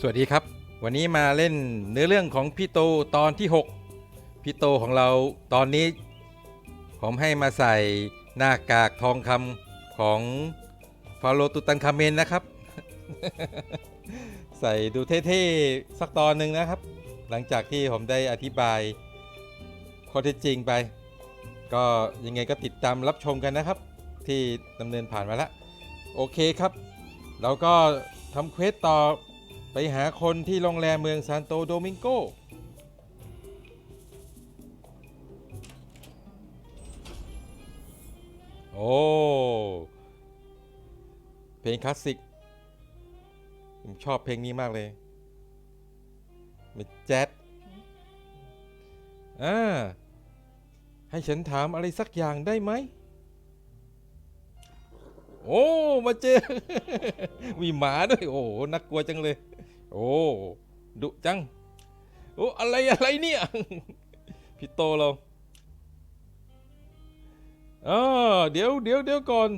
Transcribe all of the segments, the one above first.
สวัสดีครับ วันนี้มาเล่นเนื้อเรื่องของพี่โตตอนที่ 6 พี่โตของเราตอนนี้ ผมให้มาใส่หน้ากากทองคำของฟาโรตุตันคาเมนนะครับ ใส่ดูเท่ๆ สักตอนหนึ่งนะครับ หลังจากที่ผมได้อธิบายข้อเท็จจริงไป ก็ยังไงก็ติดตามรับชมกันนะครับ ที่ดำเนินผ่านมาแล้ว โอเคครับเราก็ทำเควสต่อ ไปหาคนที่โรงแรมเมืองซานโตโดมิงโก โอ้ เพลงคลาสสิก ผมชอบเพลงนี้มากเลยเป็นแจ๊ดอ่า ให้ฉันถามอะไรสักอย่างได้ไหม โอ้ มาเจอ มีหมาด้วย โอ้โหน่ากลัวจังเลย โอ้ดุจัง โอ้อะไรอะไรเนี่ยพี่โตเราอ๋อเดี๋ยวเดี๋ยวเดี๋ยวก่อน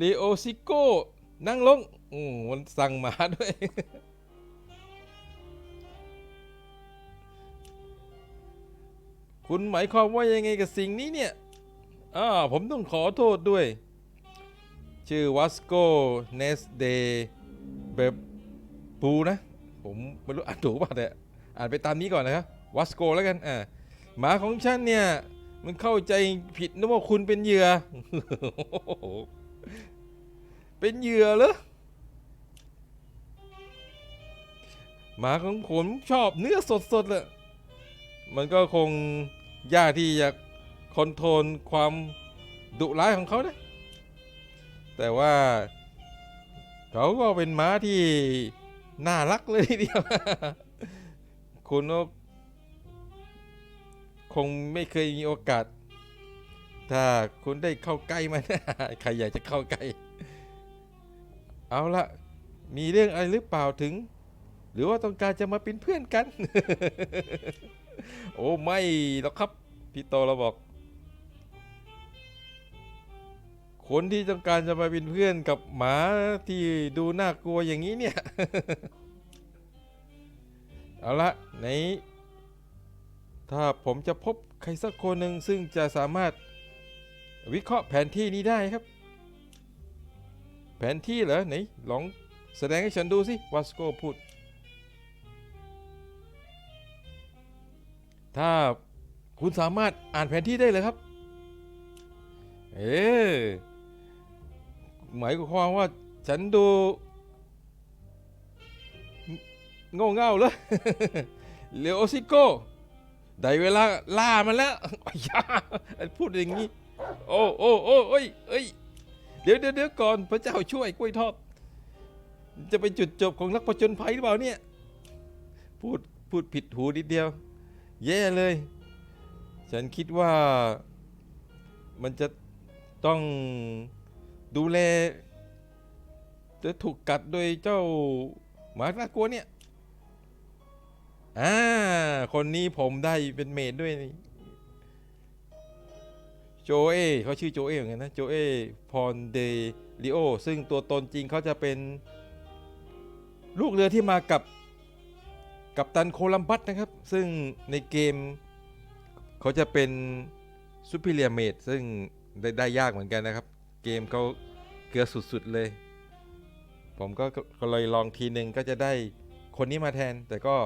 ลีโอซิโก้นั่งลงอืมมันสั่งหมาด้วย คุณหมายความว่ายังไงกับสิ่งนี้เนี่ยอ่าผมต้องขอโทษด้วย ชื่อวัสโกเนสเดเบ ปูนะ ผมไม่รู้อ่านถูกป่ะแต่อ่านไปตามนี้ก่อนนะครับวัสโกแล้วกันอ่าหมาของฉันเนี่ยมันเข้าใจผิดนึกว่าคุณเป็นเหยื่อ เป็นเหยื่อเหรอหมาของผมชอบเนื้อสดๆเลยมันก็คงยากที่จะคอนโทรลความดุร้ายของเขานะ แต่ว่า เขาก็เป็นม้าที่ น่ารักเลยทีเดียว คุณก็คงไม่เคยมีโอกาส ถ้าคุณได้เข้าใกล้มันใครอยากจะเข้าใกล้ เอาละมีเรื่องอะไรหรือเปล่าถึง หรือว่าต้องการจะมาเป็นเพื่อนกัน โอ้ไม่หรอกครับ พี่โตเราบอก คนที่ต้องการจะมาเป็นเพื่อนกับหมาที่ดูน่ากลัวอย่างนี้เนี่ย เอาละในถ้าผมจะพบใครสักคนหนึ่งซึ่งจะสามารถวิเคราะห์แผนที่นี้ได้ครับ แผนที่เหรอไหนลองแสดงให้ฉันดูสิวัสโกพูด ถ้าคุณสามารถอ่านแผนที่ได้เลยครับ เออ หมายความว่าฉันดูโง่เง่าเลยเลโอซิโก้ได้เวลาล่ามันแล้วอ้ยาพูดอย่างนี้ โอ้โอ้โอ้เอ้ยเอ้ยเดี๋ยวเดี๋ยวเดี๋ยวก่อนพระเจ้าช่วยกล้วยทอด จะเป็นจุดจบของนักผจญภัยหรือเปล่าเนี่ย พูดพูดผิดหูนิดเดียว แย่เลย ฉันคิดว่ามันจะต้อง ดูแล จะถูกกัดโดยเจ้าหมาน่ากลัวเนี่ย อ่า คนนี้ผมได้เป็นเมดด้วยนี่โจเอเขาชื่อโจเอเหมือนกันนะ โจเอพรเดลิโอ ซึ่งตัวตนจริงเขาจะเป็น ลูกเรือที่มากับกับตันโคลัมบัสนะครับ ซึ่งในเกมเขาจะเป็นซูเปอร์เรียเมดซึ่งได้ได้ยากเหมือนกันนะครับ เกมเขาเกลือสุดๆเลย ผมก็ก็เลยลองทีหนึ่งก็จะได้คนนี้มาแทน แต่ก็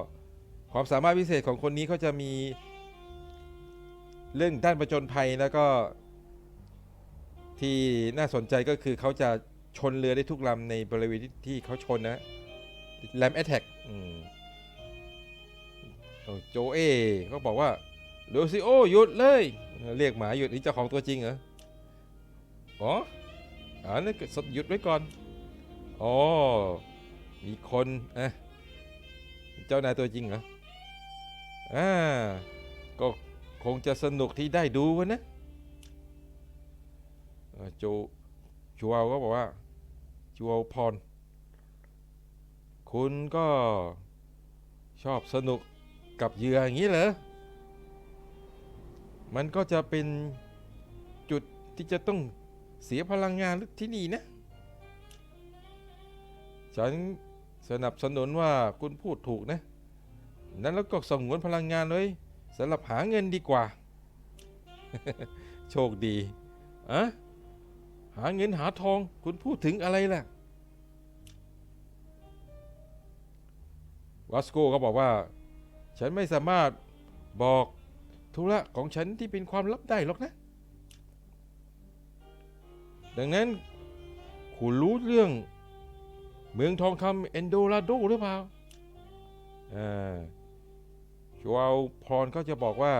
ความสามารถพิเศษของคนนี้เขาจะมี เรื่องด้านประจนภัยแล้วก็ ที่น่าสนใจก็คือเขาจะชนเรือได้ทุกลำในบริเวณที่เขาชนนะแรมแอ t แทกโจเอเขาบอกว่าโดซิโอหยุดเลย เรียกหมาหยุดนี่เจ้าของตัวจริงเหรอ อ๋ออ่านี่สดหยุดไว้ก่อน อ๋อ มีคนอะเจ้านายตัวจริงเหรอ อ่า ก็คงจะสนุกที่ได้ดูกันะเอ่อโจชัวก็บอกว่าชัวพร คุณก็ชอบสนุกกับเหยื่ออย่างนี้เหรอ มันก็จะเป็นจุดที่จะต้อง เสียพลังงานที่นี่นะ ฉันสนับสนุนว่าคุณพูดถูกนะ นั้นแล้วก็สงวนพลังงานไว้สำหรับหาเงินดีกว่า โชคดีอะหาเงินหาทองคุณพูดถึงอะไรล่ะวัสโกก็บอกว่า ฉันไม่สามารถบอกธุระของฉันที่เป็นความลับได้หรอกนะ ดังนั้น คุณรู้เรื่องเมืองทองคำเอนโดราโดหรือเปล่าอ่าชัวร์พรก็จะบอกว่า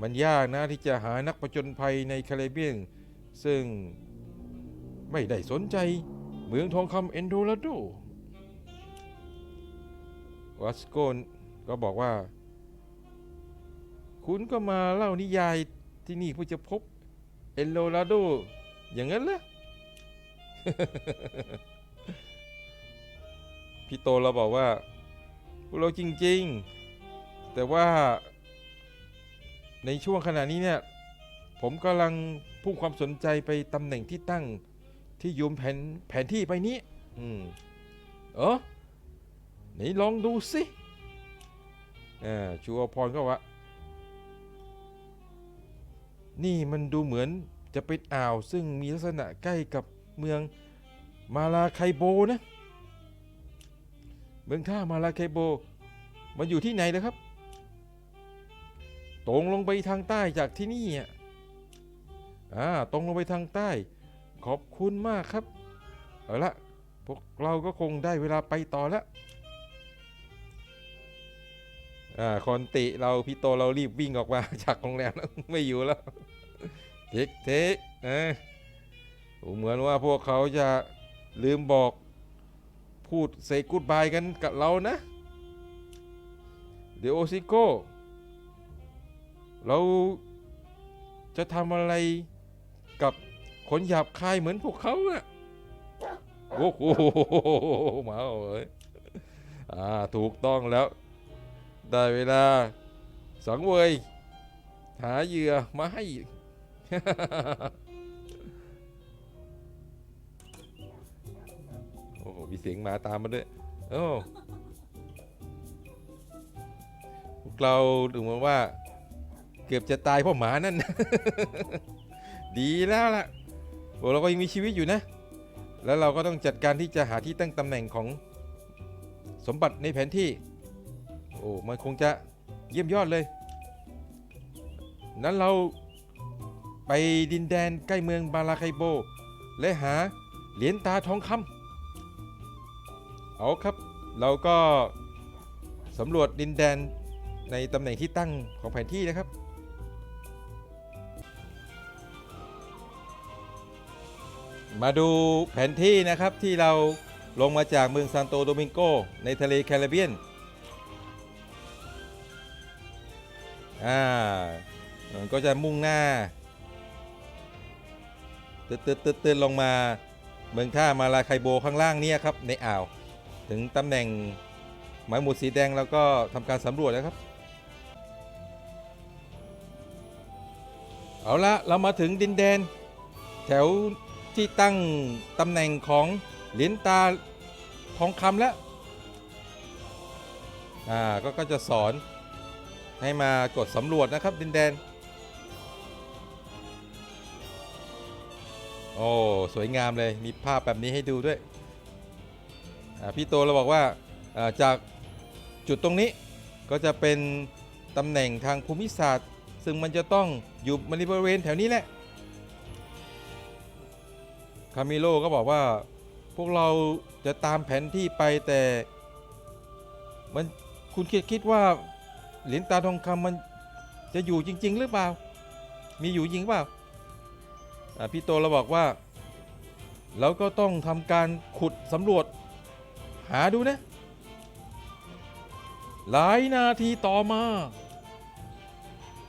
มันยากนะที่จะหานักประจนภัยในแคริบเบียน ซึ่งไม่ได้สนใจเมืองทองคำเอนโดราโดวัสโกนก็บอกว่า คุณก็มาเล่านิยายที่นี่เพื่อจะพบเอลโดราโด อย่างนั้นเหรอพี่โตเราบอกว่าพวกเราจริง ๆ แต่ว่าในช่วงขณะนี้เนี่ย ผมกำลังพุ่งความสนใจไปตำแหน่งที่ตั้งที่ยูมแผนแผนที่ไปนี้ อืม เออไหนลองดูสิอ่าชูอพรก็ว่า นี่มันดูเหมือน จะเป็นอ่าวซึ่งมีลักษณะใกล้กับเมืองมาลาไคโบนะ เมืองท่ามาลาไคโบ มันอยู่ที่ไหนนะครับ ตรงลงไปทางใต้จากที่นี่อะอ่าตรงลงไปทางใต้ ขอบคุณมากครับ เอาละพวกเราก็คงได้เวลาไปต่อแล้วอ่าคอนติเราพี่โตเรารีบวิ่งออกมาจากโรงแรมแล้วไม่อยู่แล้ว ทคเทคเอะเหมือนว่าพวกเขาจะลืมบอกพูดเซกูดบายกันกับเรานะ เดี๋ยวโอซิโก้ เราจะทำอะไรกับคนหยาบคายเหมือนพวกเขาอะโอ้โหมาเอ้ยอ่า ถูกต้องแล้ว ได้เวลาสังเวย หาเหยื่อมาให้ โอ้โหมีเสียงหมาตามมาด้วย โอ้พวกเราดูเหมือนว่า เกือบจะตายเพราะหมานั่น ดีแล้วล่ะพวกเราก็ยังมีชีวิตอยู่นะ แล้วเราก็ต้องจัดการที่จะหาที่ตั้งตำแหน่งของสมบัติในแผนที่ โอ้ มันคงจะเยี่ยมยอดเลย นั้นเรา ไปดินแดนใกล้เมืองบาราไคโบ และหาเหรียญตาทองคำเอาครับ เราก็สำรวจดินแดนในตำแหน่งที่ตั้งของแผนที่นะครับ มาดูแผนที่นะครับที่เราลงมาจากเมืองซานโตโดมิงโก ในทะเลแคริบเบียน อ่ามันก็จะมุ่งหน้า ตืดตืดตืดตืดลงมาเมืองท่ามาลาไคโบข้างล่างเนี่ยครับในอ่าว ถึงตำแหน่งหมายหมุดสีแดงแล้วก็ทำการสำรวจแล้วครับ เอาละเรามาถึงดินแดน แถวที่ตั้งตำแหน่งของเหรียญตาทองคำแล้วอ่าก็ก็จะสอนให้มากดสำรวจนะครับดินแดน อ้สวยงามเลยมีภาพแบบนี้ให้ดูด้วยพี่โตเราบอกว่าจากจุดตรงนี้ก็จะเป็นตำแหน่งทางภูมิศาสตร์ ซึ่งมันจะต้องอยู่บริเวณแถวนี้แหละคามิโลก็บอกว่าพวกเราจะตามแผนที่ไปแต่มันคุณคิดคิดว่าเหรียญตาทองคำมันจะอยู่จริง ๆ หรือเปล่า มีอยู่จริงเปล่า พี่โตเราบอกว่าเราก็ต้องทำการขุดสำรวจหาดูนะ หลายนาทีต่อมา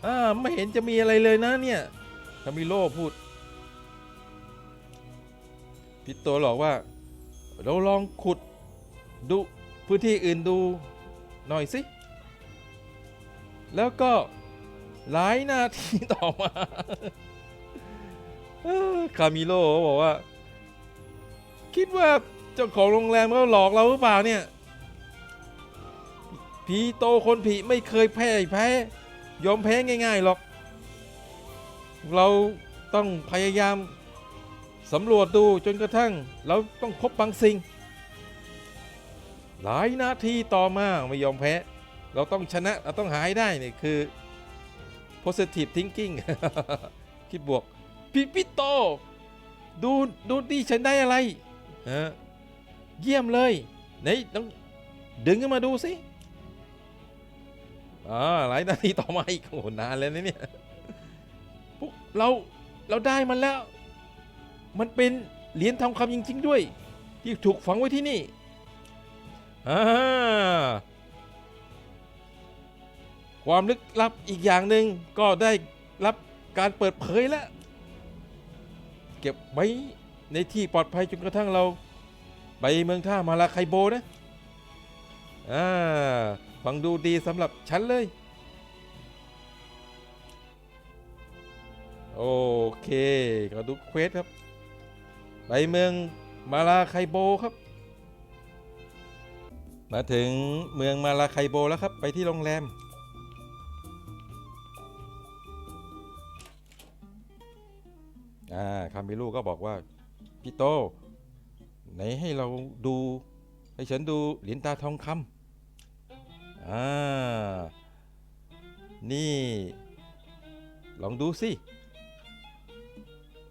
อ่าไม่เห็นจะมีอะไรเลยนะเนี่ยคามิโลพูดพี่โตบอกว่า เราลองขุดดูพื้นที่อื่นดูหน่อยสิ แล้วก็หลายนาทีต่อมา คามิโลบอกว่า คิดว่าเจ้าของโรงแรมเขาหลอกเราหรือเปล่าเนี่ยผีโตคนผีไม่เคยแพ้แพ้ ยอมแพ้ง่ายๆหรอก เราต้องพยายามสำรวจดูจนกระทั่ง เราต้องพบบางสิ่ง หลายนาทีต่อมาไม่ยอมแพ้ เราต้องชนะเราต้องหายได้เนี่ยคือ positive thinking คิดบวก พี่พี่โต ดูดูดิฉันได้อะไรฮะเยี่ยมเลยไหนต้องดึงขึ้นมาดูสิอ่าหลายนาทีต่อมาอีกโอ้โหนานเลยนเนี่ยพวกเราเราได้มันแล้ว มันเป็นเหรียญทองคำจริงๆด้วย ที่ถูกฝังไว้ที่นี่อ่าความลึกลับอีกอย่างหนึ่งก็ได้รับการเปิดเผยแล้ว เก็บไว้ในที่ปลอดภัยจนกระทั่งเรา ไปเมืองท่ามาลาไคโบนะ อ่า ฟังดูดีสำหรับฉันเลย โอเคก็ดูเควสครับ ไปเมืองมาลาไคโบครับ มาถึงเมืองมาลาไคโบแล้วครับ ไปที่โรงแรม อ่าคามิลูก็บอกว่าพี่โตไหนให้เราดู ให้ฉันดูเหรียญตาทองคำอ่า นี่ ลองดูสิ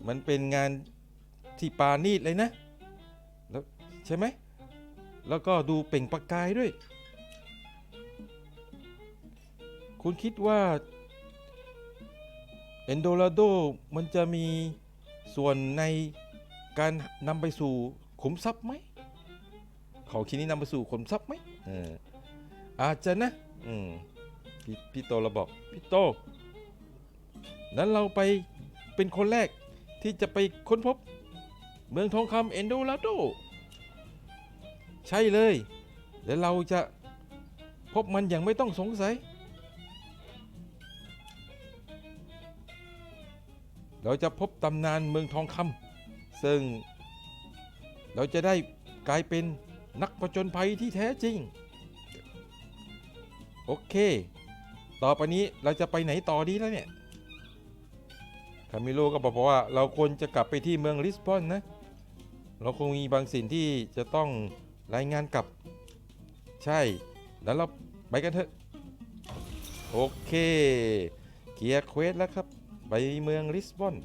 มันเป็นงานที่ปานีตเลยนะ แล้วใช่ไหม แล้วก็ดูเปล่งประกายด้วย คุณคิดว่า เอนโดลาโดมันจะมี ส่วนในการนำไปสู่ขุมทรัพย์ไหมของชิ้นนี้นำไปสู่ขุมทรัพย์ไหมเอออาจจะนะ อืมพี่พี่โตเราบอกพี่โต นั้นเราไปเป็นคนแรกที่จะไปค้นพบ เมืองทองคำเอนโดลาโด ใช่เลยเดี๋ยวเราจะพบมันอย่างไม่ต้องสงสัย เราจะพบตำนานเมืองทองคำซึ่ง เราจะได้กลายเป็นนักผจญภัยที่แท้จริง โอเค ต่อไปนี้เราจะไปไหนต่อดีแล้วเนี่ย คามิโลก็บอกว่าเราควรจะกลับไปที่เมืองลิสบอนนะ เราคงมีบางสิ่งที่จะต้องรายงานกลับ ใช่ แล้วเราไปกันเถอะ โอเคเคลียร์เควสแล้วครับ ไปเมืองลิสบอน